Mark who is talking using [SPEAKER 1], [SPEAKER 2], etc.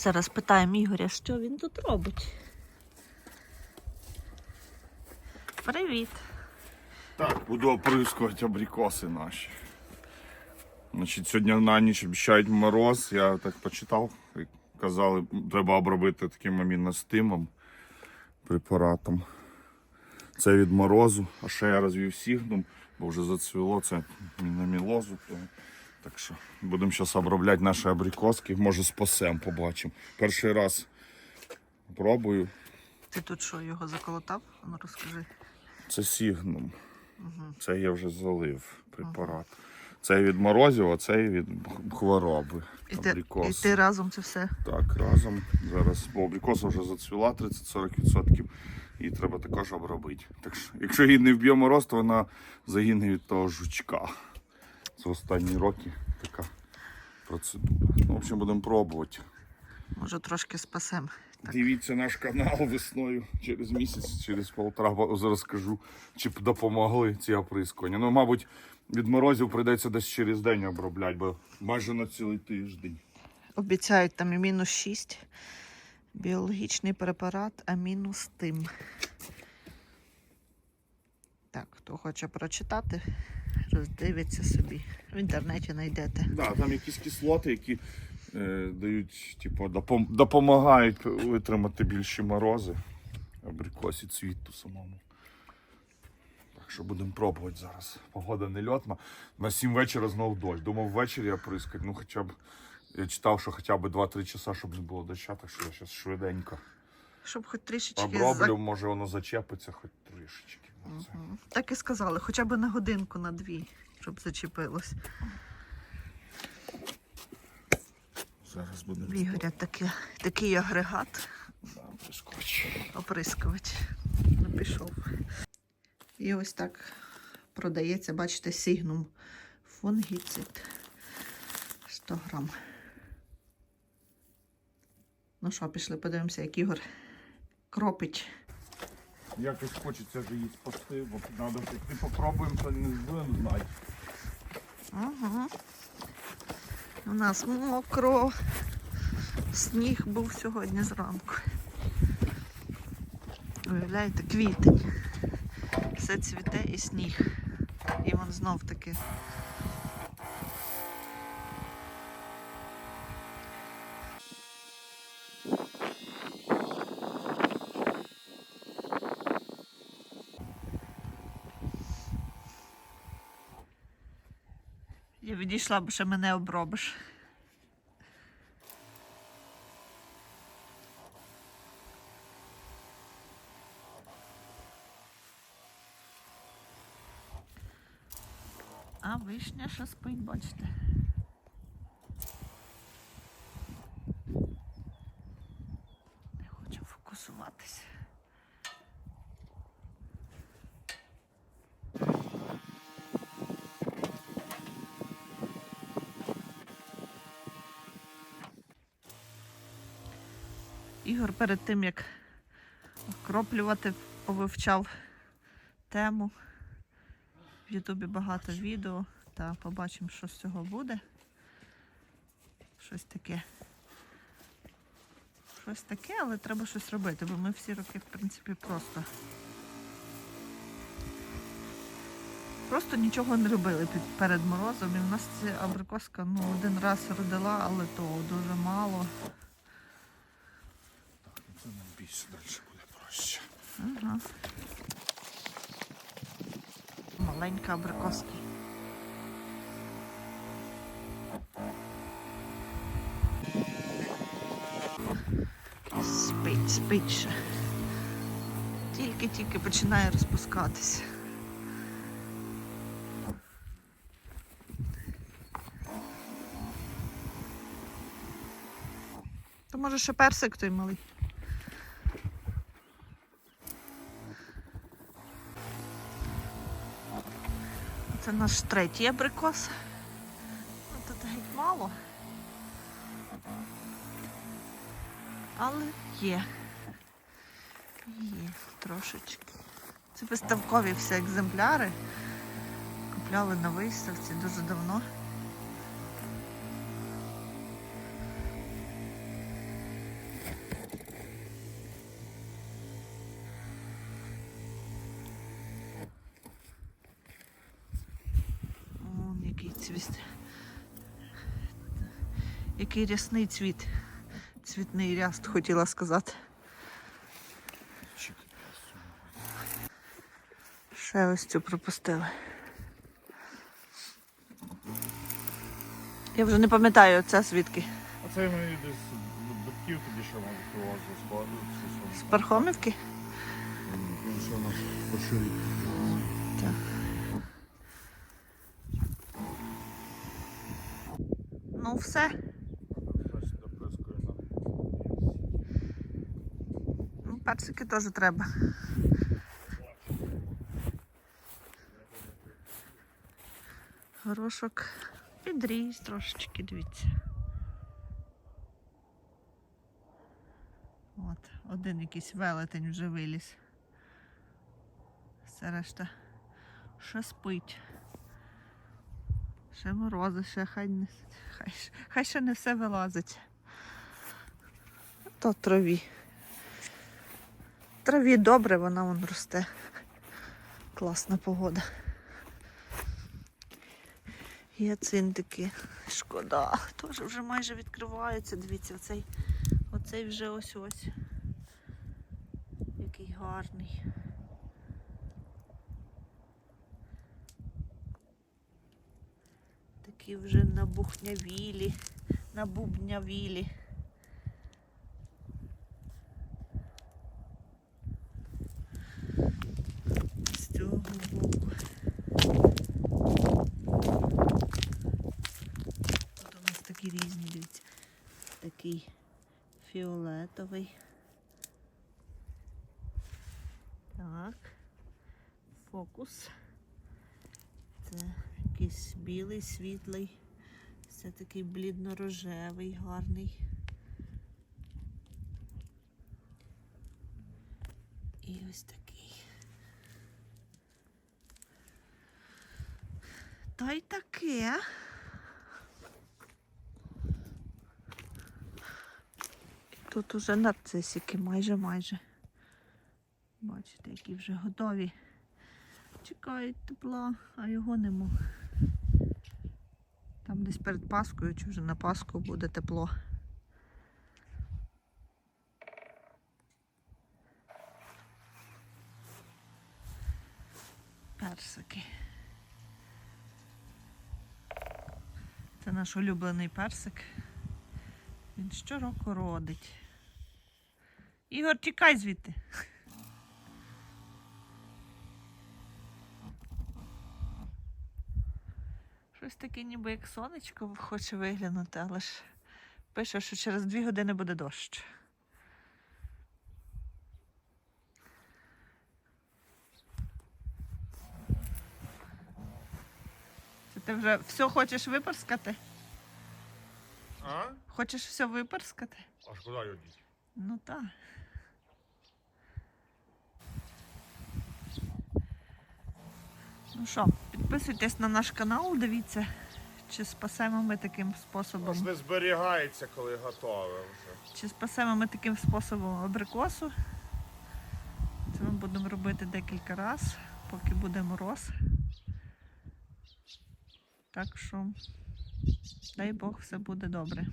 [SPEAKER 1] Зараз питаємо Ігоря, що він тут робить. Привіт.
[SPEAKER 2] Так, буду оприскувати абрикоси наші. Значить, сьогодні на ніч обіцяють мороз. Я так почитав. Казали, треба обробити таким аміностимом препаратом. Це від морозу, а ще я розвів сігнум, бо вже зацвіло це мінамілозу. то- Так що будемо зараз обробляти наші абрикоски. Може спасем, побачимо. Перший раз пробую.
[SPEAKER 1] Ти тут що, його заколотав? Ну розкажи.
[SPEAKER 2] Це сігнум. Це я вже залив препарат. Це від морозів, а це від хвороби.
[SPEAKER 1] І ти, і ти разом це все.
[SPEAKER 2] Так, разом. Зараз бо абрикоса вже зацвіла 30-40%. Її треба також обробити. Так що, якщо її не вб'є мороз, то вона загине від того жучка. Це останні роки така процедура. Ну, в общем, будемо пробувати.
[SPEAKER 1] Може трошки спасем. Так.
[SPEAKER 2] Дивіться наш канал весною через місяць, через полтора зараз скажу, чи б допомогли ці оприскування. Ну, мабуть, від морозів прийдеться десь через день обробляти, бо майже на цілий тиждень.
[SPEAKER 1] Обіцяють там і мінус 6. Біологічний препарат, а мінус тим. Так, хто хоче прочитати, роздивиться собі. В інтернеті знайдете.
[SPEAKER 2] Да, там якісь кислоти, які е, дають, типу, допом- допомагають витримати більші морози. Абрикосі цвіту самому. Так що будемо пробувати зараз. Погода не льотна. На 7 вечора знов дощ. Думав ввечері оприскати, ну хоча б. Я читав, що хоча б 2-3 часа, щоб не було доща, так що я зараз швиденько
[SPEAKER 1] Щоб хоч трішечки
[SPEAKER 2] оброблю, може воно зачепиться хоч трішечки. Ну.
[SPEAKER 1] Мгм. Так і сказали, хоча б на годинку, на дві, щоб зачепилось.
[SPEAKER 2] Зараз будемо
[SPEAKER 1] В Ігоря таке, такий агрегат,
[SPEAKER 2] Да,
[SPEAKER 1] оприскувач. Не пішов. І ось так продається, бачите, сігнум фунгіцид. 100 грам. Ну що, пішли, подивимося, як Ігор кропить.
[SPEAKER 2] Якось хочеться ж її спасти, бо треба піти попробуємо, то не будемо знати.
[SPEAKER 1] Ага. У нас мокро. Сніг був сьогодні зранку. Уявляєте, квітень. Все цвіте і сніг. І вон знов таки. Я відійшла, бо ще мене обробиш. А вишня ще спить, бачите. Не хочу фокусуватися. Ігор перед тим, як окроплювати, повивчав тему. В Ютубі багато відео, та побачимо, що з цього буде. Щось таке. Щось таке, але треба щось робити, бо ми всі роки, в принципі, просто. Просто нічого не робили під, перед морозом. І в нас ця абрикоска ну, один раз родила, але то дуже мало.
[SPEAKER 2] Більше далі буде проще.
[SPEAKER 1] Ага. Маленька абрикоска. Спить, спить ще. Тільки-тільки починає розпускатися. То може ще персик той малий. Це наш третій абрикос. Ну, Тут геть мало. Але є. Є трошечки. Це виставкові всі екземпляри. Купляли на виставці дуже давно. Цвіт. Який рясний цвіт. Цвітний ряст, хотіла сказати. Ще ось цю пропустили. Я вже не пам'ятаю, це звідки.
[SPEAKER 2] А це ми десь до батьків тоді ще мабуть привозили складу.
[SPEAKER 1] З Пархомівки?
[SPEAKER 2] Він що наш поширить.
[SPEAKER 1] Так. Все. Ну, персики теж треба. Горошок підріс трошечки, дивіться. От, один якийсь велетень вже виліз. Все решта ще спить. Ще морози, ще хай не хай, хай ще не все вилазить. То траві. Траві добре, вона вон росте. Класна погода. Гіацинтики. Шкода. Теж вже майже відкриваються. Дивіться, оцей, оцей вже ось ось. Який гарний. Такі вже набухнявілі, набубнявілі. З цього боку. Тут у нас такі різні, дивіться. Такий фіолетовий. Так. Фокус. Це якийсь білий, світлий. Це такий блідно-рожевий, гарний. І ось такий. Та й таке. Тут уже нарцисики майже майже. Бачите, які вже готові. Чекають тепла, а його нема. Десь перед Паскою чи вже на Пасху буде тепло. Персики. Це наш улюблений персик. Він щороку родить. Ігор, тікай звідти. Щось таке ніби як сонечко хоче виглянути, але ж пише, що через дві години буде дощ. Це ти вже все хочеш випарскати?
[SPEAKER 2] А?
[SPEAKER 1] Хочеш все випарскати?
[SPEAKER 2] А ж куди його?
[SPEAKER 1] Ну так. Ну що, підписуйтесь на наш канал, дивіться, чи спасемо ми таким способом.
[SPEAKER 2] Аж не зберігається, коли готове вже.
[SPEAKER 1] Чи спасемо ми таким способом абрикосу. Це ми будемо робити декілька разів, поки буде мороз. Так що, дай Бог, все буде добре.